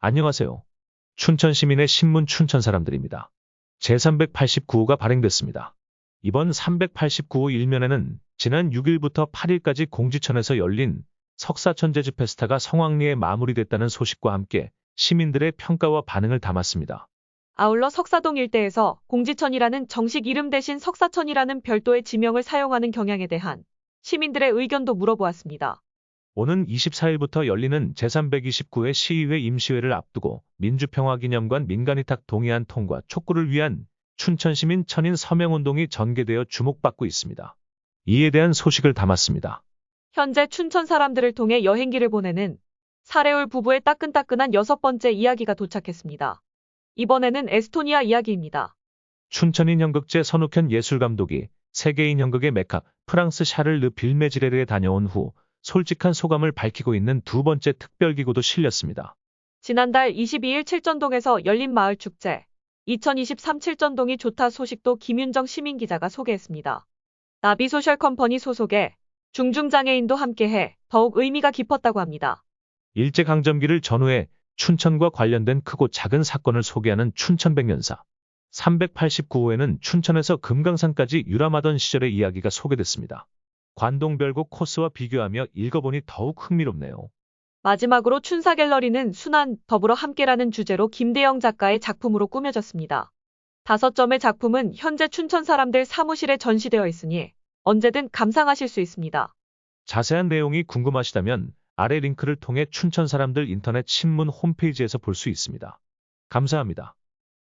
안녕하세요. 춘천 시민의 신문 춘천 사람들입니다. 제389호가 발행됐습니다. 이번 389호 일면에는 지난 6일부터 8일까지 공지천에서 열린 석사천 재즈 페스타가 성황리에 마무리됐다는 소식과 함께 시민들의 평가와 반응을 담았습니다. 아울러 석사동 일대에서 공지천이라는 정식 이름 대신 석사천이라는 별도의 지명을 사용하는 경향에 대한 시민들의 의견도 물어보았습니다. 오는 24일부터 열리는 제329회 시의회 임시회를 앞두고 민주평화기념관 민간위탁 동의안 통과 촉구를 위한 춘천시민 천인 서명운동이 전개되어 주목받고 있습니다. 이에 대한 소식을 담았습니다. 현재 춘천 사람들을 통해 여행기를 보내는 사레올 부부의 따끈따끈한 여섯 번째 이야기가 도착했습니다. 이번에는 에스토니아 이야기입니다. 춘천인 연극제 선욱현 예술감독이 세계인 연극의 메카 프랑스 샤를 르 빌메지레르에 다녀온 후 솔직한 소감을 밝히고 있는 두 번째 특별기고도 실렸습니다. 지난달 22일 칠전동에서 열린 마을 축제 2023 칠전동이 좋다 소식도 김윤정 시민 기자가 소개했습니다. 나비 소셜 컴퍼니 소속의 중중장애인도 함께해 더욱 의미가 깊었다고 합니다. 일제강점기를 전후해 춘천과 관련된 크고 작은 사건을 소개하는 춘천백년사. 389호에는 춘천에서 금강산까지 유람하던 시절의 이야기가 소개됐습니다. 관동별곡 코스와 비교하며 읽어보니 더욱 흥미롭네요. 마지막으로 춘사 갤러리는 순환, 더불어 함께라는 주제로 김대영 작가의 작품으로 꾸며졌습니다. 다섯 점의 작품은 현재 춘천 사람들 사무실에 전시되어 있으니 언제든 감상하실 수 있습니다. 자세한 내용이 궁금하시다면 아래 링크를 통해 춘천 사람들 인터넷 신문 홈페이지에서 볼 수 있습니다. 감사합니다.